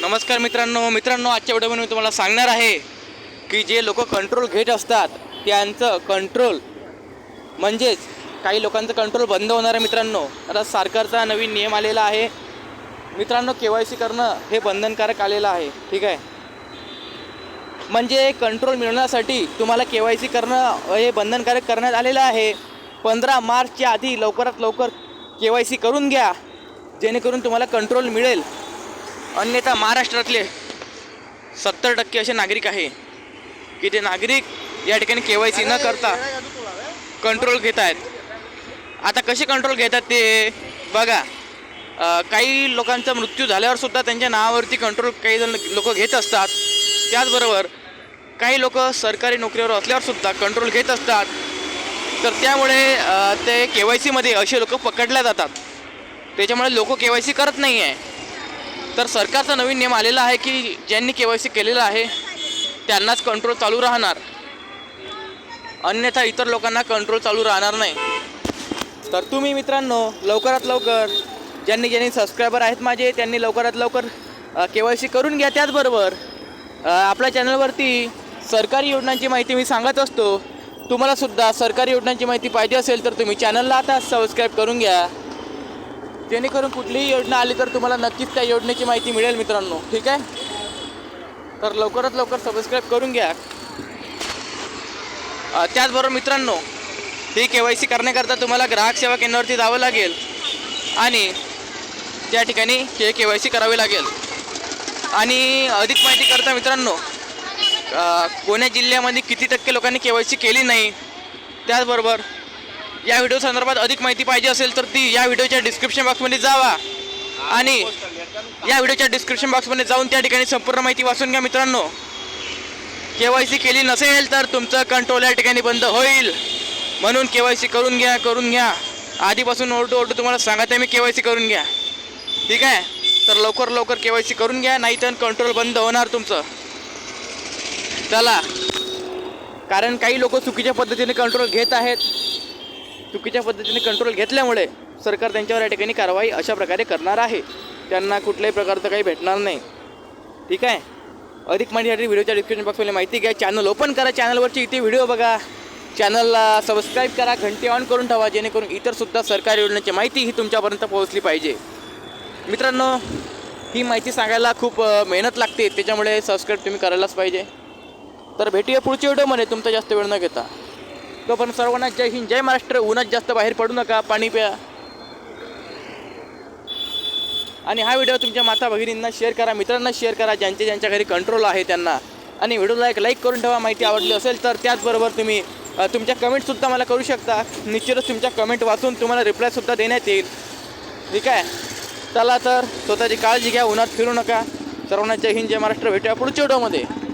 नमस्कार मित्रांनो मित्रांनो आजच्या व्हिडिओमध्ये मी तुम्हाला सांगणार आहे की जे लोक कंट्रोल घेत असतात त्यांचं कंट्रोल म्हणजेच काही लोकांचं कंट्रोल बंद होणार आहे मित्रांनो. आता सरकारचा नवीन नियम आलेला आहे. मित्रांनो के वाय सी करणं हे बंधनकारक आलेलं आहे ठीक आहे? म्हणजे कंट्रोल मिळवण्यासाठी तुम्हाला के वाय सी करणं हे बंधनकारक करण्यात आलेलं आहे. पंधरा मार्चच्या आधी लवकरात लवकर के वाय सी करून घ्या जेणेकरून तुम्हाला कंट्रोल मिळेल. अन्यथा महाराष्ट्रातले सत्तर टक्के असे नागरिक आहे की ते नागरिक या ठिकाणी के वाय सी न करता कंट्रोल घेत आहेत. आता कसे कंट्रोल घेतात ते? बघा काही लोकांचा मृत्यू झाल्यावर सुद्धा त्यांच्या नावावरती कंट्रोल काही जण लोक घेत असतात. त्याचबरोबर काही लोक सरकारी नोकरीवर असल्यावर सुद्धा कंट्रोल घेत असतात. तर त्यामुळे ते के वाय सीमध्ये असे लोक पकडल्या जातात. त्याच्यामुळे लोक के वाय सी करत नाही आहे तर सरकारचा नवीन नियम आलेला आहे की ज्यांनी के वाय सी केलेलं आहे त्यांनाच कंट्रोल चालू राहणार. अन्यथा इतर लोकांना कंट्रोल चालू राहणार नाही. तर तुम्ही मित्रांनो लवकरात लवकर ज्यांनी ज्यांनी सबस्क्रायबर आहेत माझे त्यांनी लवकरात लवकर के वाय सी करून घ्या त्याचबरोबर. आपल्या चॅनलवरती सरकारी योजनांची माहिती मी सांगत असतो. तुम्हालासुद्धा सरकारी योजनांची माहिती पाहिजे असेल तर तुम्ही चॅनलला आता सबस्क्राईब करून घ्या. जेणेकरून कुठलीही योजना आली तर तुम्हाला नक्कीच त्या योजनेची माहिती मिळेल मित्रांनो. ठीक आहे? तर लवकरात लवकर सबस्क्राईब करून घ्या. त्याचबरोबर मित्रांनो ही के वाय सी करण्याकरता तुम्हाला ग्राहक सेवा केंद्रावरती जावं लागेल आणि त्या ठिकाणी हे के वाय सी करावी लागेल. आणि अधिक माहिती करता मित्रांनो कोण्या जिल्ह्यामध्ये किती टक्के लोकांनी के वाय सी केली नाही त्याचबरोबर या व्हिडिओ संदर्भात अधिक माहिती पाहिजे असेल तर ती या व्हिडिओच्या डिस्क्रिप्शन बॉक्समध्ये जावा. आणि या व्हिडिओच्या डिस्क्रिप्शन बॉक्समध्ये जाऊन त्या ठिकाणी संपूर्ण माहिती वाचून घ्या मित्रांनो. के वाय सी केली नसेल तर तुमचं कंट्रोल या ठिकाणी बंद होईल. म्हणून के वाय सी करून घ्या करून घ्या. आधीपासून ओरडू ओरडू तुम्हाला सांगत आहे मी के वाय सी करून घ्या. ठीक आहे? तर लवकर लवकर के वाय सी करून घ्या नाही तर कंट्रोल बंद होणार तुमचं. चला. कारण काही लोक चुकीच्या पद्धतीने कंट्रोल घेत आहेत. चुकीच्या पद्धतीने कंट्रोल घेतल्यामुळे सरकार त्यांच्यावर या ठिकाणी कारवाई अशा प्रकारे करणार आहे. त्यांना कुठल्याही प्रकारचं काही भेटणार नाही. ठीक आहे? अधिक माहितीसाठी व्हिडिओच्या डिस्क्रिप्शन बॉक्समध्ये माहिती घ्या. चॅनल ओपन करा. चॅनलवरची इथे व्हिडिओ बघा. चॅनलला सबस्क्राईब करा. घंटी ऑन करून ठेवा जेणेकरून इतरसुद्धा सरकारी योजनेची माहिती ही तुमच्यापर्यंत पोहोचली पाहिजे. मित्रांनो ही माहिती सांगायला खूप मेहनत लागते. त्याच्यामुळे सबस्क्राईब तुम्ही करायलाच पाहिजे. तर भेटूया पुढच्या व्हिडिओमध्ये तुमचा जास्त वेळ न घेता. तोपर्यंत सर्वांना जय हिंद जय महाराष्ट्र. उन्हात जास्त बाहेर पडू नका पाणी प्या. आणि हा व्हिडिओ तुमच्या माता भगिनींना शेअर करा मित्रांना शेअर करा ज्यांचे ज्यांच्या घरी कंट्रोल आहे त्यांना. आणि व्हिडिओला एक लाईक करून ठेवा माहिती आवडली असेल तर त्याचबरोबर तुम्ही तुमच्या कमेंटसुद्धा मला करू शकता. निश्चितच तुमच्या कमेंट वाचून तुम्हाला रिप्लायसुद्धा देण्यात येईल. ठीक आहे? चला तर स्वतःची काळजी घ्या उन्हात फिरू नका. सर्वांना जय हिंद जय महाराष्ट्र. भेटूया पुढच्या व्हिडिओमध्ये